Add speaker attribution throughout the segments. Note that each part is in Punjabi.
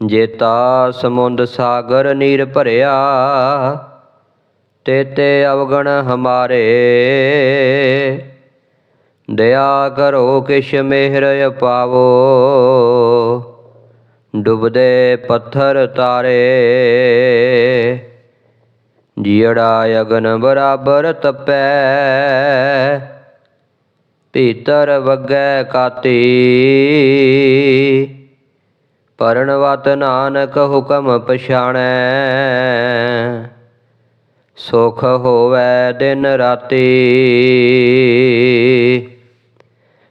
Speaker 1: ਜੇਤਾ ਸਮੁੰਦ ਸਾਗਰ ਨੀਰ ਭਰਿਆ ਤੇਤੇ ਅਵਗਣ ਹਮਾਰੇ। ਦਇਆ ਕਰੋ ਕਿਛ ਮਿਹਰ ਪਾਵੋ ਡੁੱਬਦੇ ਪੱਥਰ ਤਾਰੇ। ਜੀੜਾ ਅਗਨ ਬਰਾਬਰ ਤਪੈ, ਭੀਤਰ ਵਗੈ ਕਾਤੀ। ਪਰਣਵਤ ਨਾਨਕ ਹੁਕਮ ਪਛਾਣੈ। ਸੁਖ ਹੋਵੇ ਦਿਨ ਰਾਤੀ।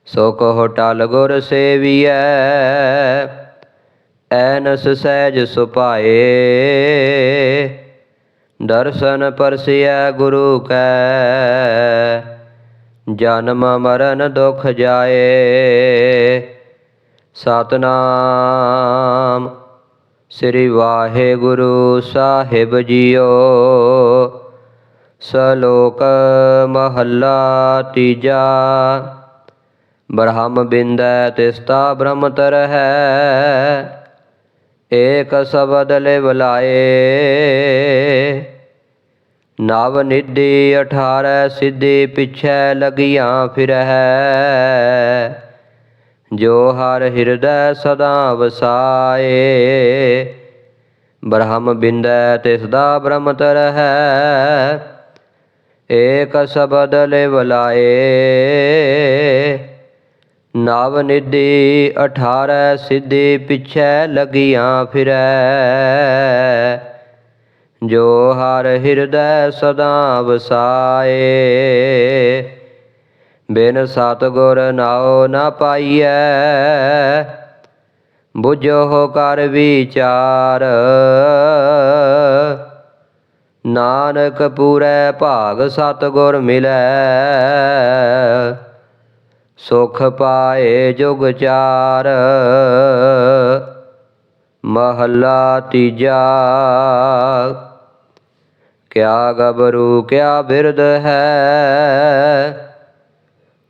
Speaker 1: ਸੁਖ ਹੋਟਲ ਗੁਰ ਸੇਵੀਐ। ਐਨਸ ਸਹਿਜ ਸੁਪਾਏ ਦਰਸ਼ਨ ਪਰਸਿਆ ਗੁਰੂ ਕੈ। ਜਨਮ ਮਰਨ ਦੁਖ ਜਾਏ। ਸਤਨਾਮ। ਸ੍ਰੀ ਵਾਹਿਗੁਰੂ ਸਾਹਿਬ ਜੀਓ। ਸ਼ਲੋਕ ਮਹੱਲਾ ਤੀਜਾ। ਬ੍ਰਹਮ ਬਿੰਦੈ ਤਿਸਤਾ ਬ੍ਰਹਮ ਹੈ। ਏਕ ਸ਼ਬਦ ਲੈ ਬੁਲਾਏ ਨਵ ਨਿਧੀ 18 ਸਿੱਧੀ ਪਿਛੈ ਲਗੀਆਂ ਫਿਰਹਿ। ਜੋ ਹਰ ਹਿਰਦੈ ਸਦਾ ਵਸਾਏ। ਬ੍ਰਹਮ ਬਿੰਦੈ ਤਿਸ ਦਾ ਬ੍ਰਹਮ ਤਰਹਿ। ਏਕ ਸ਼ਬਦ ਲੈ ਬੁਲਾਏ ਨਵ ਨਿਧੀ 18 ਸਿੱਧੀ ਪਿਛੈ ਲਗੀਆਂ ਫਿਰੈ। ਜੋ ਹਰ ਹਿਰਦੈ ਸਦਾ ਵਸਾਏ। ਬਿਨ ਸਤਗੁਰ ਨਾਉ ਨਾ ਪਾਈਐ। ਬੁਝੋ ਕਰ ਵਿਚਾਰ। ਨਾਨਕ ਪੂਰੈ ਭਾਗ ਸਤਗੁਰ ਮਿਲੈ। ਸੁਖ ਪਾਏ ਜੁਗ ਚਾਰ। ਮਹੱਲਾ ਤੀਜਾ। ਕਿਆ ਗਬਰੂ ਕਿਆ ਬਿਰਦ ਹੈ।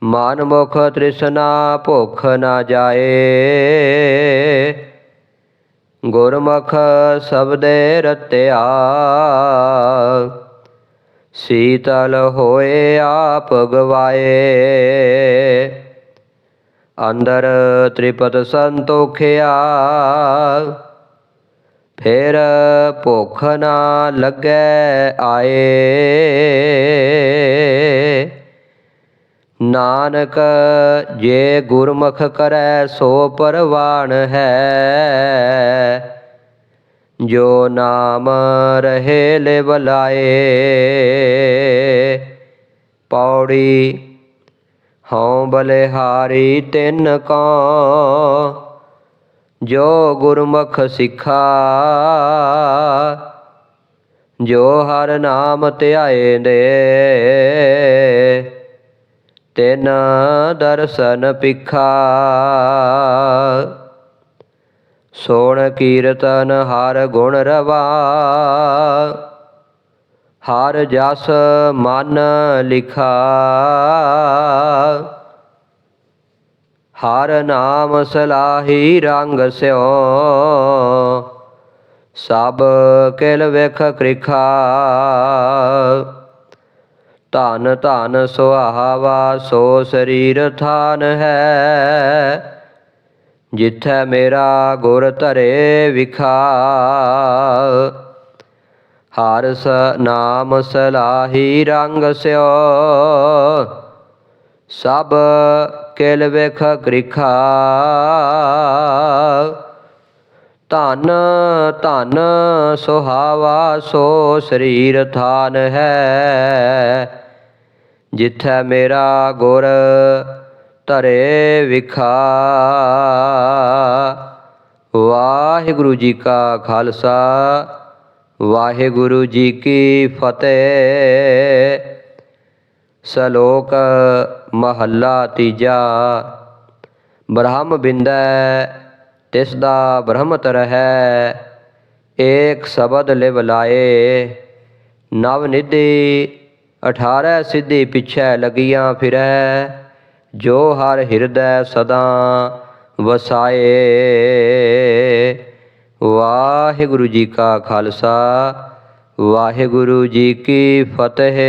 Speaker 1: ਮਨ ਮੁਖ ਤ੍ਰਿਸ਼ਨਾ ਭੁਖ ਨਾ ਜਾਏ। ਗੁਰਮੁਖ ਸ਼ਬਦੇ ਰਤਿਆ। ਸੀਤਲ ਹੋਏ ਆਪ ਗਵਾਏ। ਅੰਦਰ ਤ੍ਰਿਪਤ ਸੰਤੋਖਿਆ। ਫਿਰ ਭੁਖ ਨਾ ਲੱਗੈ ਆਏ। ਨਾਨਕ, ਜੇ ਗੁਰਮੁਖ ਕਰੈ ਸੋ ਪਰਵਾਨ ਹੈ। ਜੋ ਨਾਮ ਰਹੇ ਲੈ ਬਲਾਏ ਪੌੜੀ ਹਉ ਬਲਿਹਾਰੀ ਤਿੰਨ ਕੋ। ਜੋ ਗੁਰਮੁਖ ਸਿੱਖਾ, ਜੋ ਹਰ ਨਾਮ ਧਿਆਏ ਦੇ ਤਿਨ ਦਰਸ਼ਨ ਪਿਖਾ ਸੋਣ ਕੀਰਤਨ ਹਰ ਗੁਣ ਰਵਾ। ਹਰ ਜਸ ਮਨ ਲਿਖਾ। ਹਰ ਨਾਮ ਸਲਾਹੀ ਰੰਗ ਸਿਓ। ਸਭ ਕਿਲ ਵੇਖ ਕ੍ਰਿਖਾ। ਧਨ ਧਨ ਸੁਹਾਵਾ, ਸੋ ਸਰੀਰ ਥਾਨ ਹੈ। ਜਿੱਥੈ ਮੇਰਾ ਗੁਰ ਧਰੇ ਵਿਖਾ ਹਰ ਸ ਨਾਮ ਸਲਾਹੀ ਰੰਗ ਸਿਓ। ਸਭ ਕਿਲ ਵੇਖ ਕ੍ਰਿਖਾ, ਧਨ ਧਨ ਸੁਹਾਵਾ, ਸੋ ਸਰੀਰ ਥਾਨ ਹੈ। ਜਿੱਥੈ ਮੇਰਾ ਗੁਰ ਧਰੇ ਵਿਖਾ। ਵਾਹਿਗੁਰੂ ਜੀ ਕਾ ਖਾਲਸਾ, ਵਾਹਿਗੁਰੂ ਜੀ ਕੀ ਫਤਿਹ। ਸ਼ਲੋਕ ਮਹੱਲਾ ਤੀਜਾ, ਬ੍ਰਹਮ ਬਿੰਦੈ, ਤਿਸ ਦਾ ਬ੍ਰਹਮਤ ਰਹੈ, ਏਕ ਸ਼ਬਦ ਲਿਵ ਲਾਏ। ਨਵ ਨਿਧੀ 18 ਸਿੱਧੀ ਪਿਛੈ ਲਗੀਆਂ ਫਿਰੈ, ਜੋ ਹਰ ਹਿਰਦੈ ਸਦਾ ਵਸਾਏ। ਵਾਹਿਗੁਰੂ ਜੀ ਕਾ ਖਾਲਸਾ, ਵਾਹਿਗੁਰੂ ਜੀ ਕੀ ਫਤਿਹ।